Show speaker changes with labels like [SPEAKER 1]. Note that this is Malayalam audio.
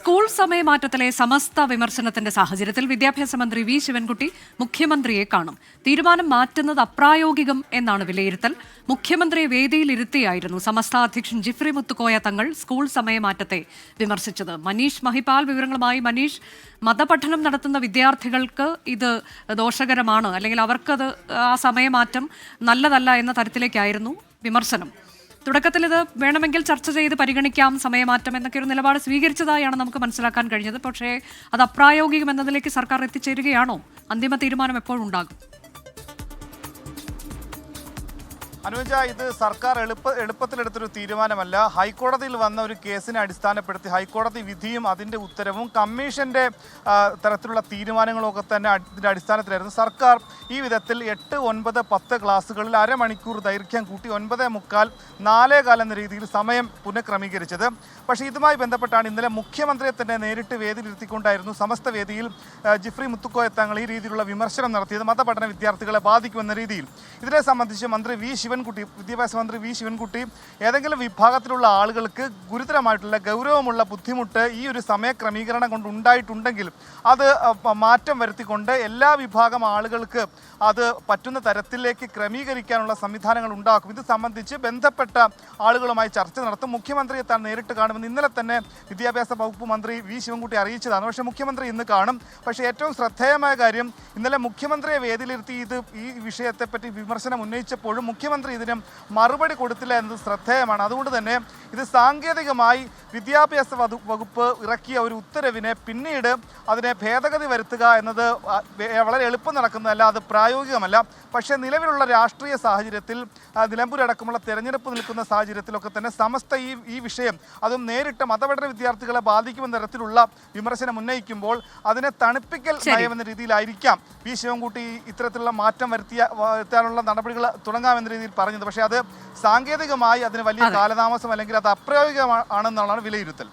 [SPEAKER 1] സ്കൂൾ സമയമാറ്റത്തിലെ സമസ്ത വിമർശനത്തിന്റെ സാഹചര്യത്തിൽ വിദ്യാഭ്യാസ മന്ത്രി വി ശിവൻകുട്ടി മുഖ്യമന്ത്രിയെ കാണും. തീരുമാനം മാറ്റുന്നത് അപ്രായോഗികം എന്നാണ് വിലയിരുത്തൽ. മുഖ്യമന്ത്രിയെ വേദിയിലിരുത്തിയായിരുന്നു സമസ്ത അധ്യക്ഷൻ ജിഫ്രി മുത്തുക്കോയ തങ്ങൾ സ്കൂൾ സമയമാറ്റത്തെ വിമർശിച്ചത്. മനീഷ് മഹിപാൽ വിവരങ്ങളുമായി മനീഷ് മതപഠനം നടത്തുന്ന വിദ്യാർത്ഥികൾക്ക് ഇത് ദോഷകരമാണ് അല്ലെങ്കിൽ അവർക്കത് ആ സമയമാറ്റം നല്ലതല്ല എന്ന തരത്തിലേക്കായിരുന്നു വിമർശനം. തുടക്കത്തിൽ ഇത് വേണമെങ്കിൽ ചർച്ച ചെയ്ത് പരിഗണിക്കാം സമയമാറ്റം എന്നൊക്കെ ഒരു നിലപാട് സ്വീകരിച്ചതായാണ് നമുക്ക് മനസ്സിലാക്കാൻ കഴിഞ്ഞത്. പക്ഷേ അത് അപ്രായോഗികം എന്നതിലേക്ക് സർക്കാർ എത്തിച്ചേരുകയാണോ? അന്തിമ തീരുമാനം എപ്പോഴുണ്ടാകും
[SPEAKER 2] അനുജ ഇത് സർക്കാർ എളുപ്പ എളുപ്പത്തിലെടുത്തൊരു തീരുമാനമല്ല. ഹൈക്കോടതിയിൽ വന്ന ഒരു കേസിനെ അടിസ്ഥാനപ്പെടുത്തി ഹൈക്കോടതി വിധിയും അതിന്റെ ഉത്തരവും കമ്മീഷന്റെ തരത്തിലുള്ള തീരുമാനങ്ങളൊക്കെ തന്നെ ഇതിന്റെ അടിസ്ഥാനത്തിലായിരുന്നു. സർക്കാർ ഈ വിധത്തിൽ എട്ട് ഒൻപത് പത്ത് ക്ലാസ്സുകളിൽ അരമണിക്കൂർ ദൈർഘ്യം കൂട്ടി ഒൻപത് മുക്കാൽ നാലേ കാലം എന്ന രീതിയിൽ സമയം പുനഃക്രമീകരിച്ചത്. പക്ഷേ ഇതുമായി ബന്ധപ്പെട്ടാണ് ഇന്നലെ മുഖ്യമന്ത്രിയെ തന്നെ നേരിട്ട് വേദിയിലിരുത്തിക്കൊണ്ടായിരുന്നു സമസ്ത വേദിയിൽ ജിഫ്രി മുത്തുക്കോയ തങ്ങൾ ഈ രീതിയിലുള്ള വിമർശനം നടത്തിയത് മതപഠന വിദ്യാർത്ഥികളെ ബാധിക്കുമെന്ന രീതിയിൽ. ഇതിനെ സംബന്ധിച്ച് മന്ത്രി വി. ശിവൻകുട്ടി വിദ്യാഭ്യാസ മന്ത്രി വി ശിവൻകുട്ടി ഏതെങ്കിലും വിഭാഗത്തിലുള്ള ആളുകൾക്ക് ഗുരുതരമായിട്ടുള്ള ഗൗരവമുള്ള ബുദ്ധിമുട്ട് ഈ ഒരു സമയക്രമീകരണം കൊണ്ട് ഉണ്ടായിട്ടുണ്ടെങ്കിലും അത് മാറ്റം വരുത്തിക്കൊണ്ട് എല്ലാ വിഭാഗം ആളുകൾക്ക് അത് പറ്റുന്ന തരത്തിലേക്ക് ക്രമീകരിക്കാനുള്ള സംവിധാനങ്ങൾ ഉണ്ടാക്കും. ഇത് സംബന്ധിച്ച് ബന്ധപ്പെട്ട ആളുകളുമായി ചർച്ച നടത്തും. മുഖ്യമന്ത്രിയെ താൻ നേരിട്ട് കാണുമെന്ന് ഇന്നലെ തന്നെ വിദ്യാഭ്യാസ വകുപ്പ് മന്ത്രി വി ശിവൻകുട്ടി അറിയിച്ചതാണ്. പക്ഷേ മുഖ്യമന്ത്രി ഇന്ന് കാണും. പക്ഷേ ഏറ്റവും ശ്രദ്ധേയമായ കാര്യം ഇന്നലെ മുഖ്യമന്ത്രിയെ വേദിയിലിരുത്തി ഇത് ഈ വിഷയത്തെപ്പറ്റി വിമർശനം ഉന്നയിച്ചപ്പോഴും മുഖ്യമന്ത്രി ഇതിന് മറുപടി കൊടുത്തില്ല എന്നത് ശ്രദ്ധേയമാണ്. അതുകൊണ്ട് തന്നെ ഇത് സാങ്കേതികമായി വിദ്യാഭ്യാസ വകുപ്പ് ഇറക്കിയ ഒരു ഉത്തരവിനെ പിന്നീട് അതിനെ ഭേദഗതി വരുത്തുക എന്നത് വളരെ എളുപ്പം നടക്കുന്നതല്ല അത് പ്രായോഗികമല്ല പക്ഷേ നിലവിലുള്ള രാഷ്ട്രീയ സാഹചര്യത്തിൽ നിലമ്പൂരടക്കമുള്ള തെരഞ്ഞെടുപ്പ് നിൽക്കുന്ന സാഹചര്യത്തിലൊക്കെ തന്നെ സമസ്ത ഈ ഈ വിഷയം അതും നേരിട്ട് മതപഠന വിദ്യാർത്ഥികളെ ബാധിക്കുമെന്ന തരത്തിലുള്ള വിമർശനം ഉന്നയിക്കുമ്പോൾ അതിനെ തണുപ്പിക്കൽ. നയമെന്ന രീതിയിലായിരിക്കാം വി ശിവൻകുട്ടി ഇത്തരത്തിലുള്ള മാറ്റം വരുത്തിയ വരുത്താനുള്ള നടപടികൾ തുടങ്ങാമെന്ന രീതിയിൽ പറഞ്ഞത് പക്ഷേ അത് സാങ്കേതികമായി അതിന് വലിയ. കാലതാമസം അല്ലെങ്കിൽ അത് അപ്രായോഗികമാണെന്നുള്ളതാണ് വിലയിരുത്തൽ.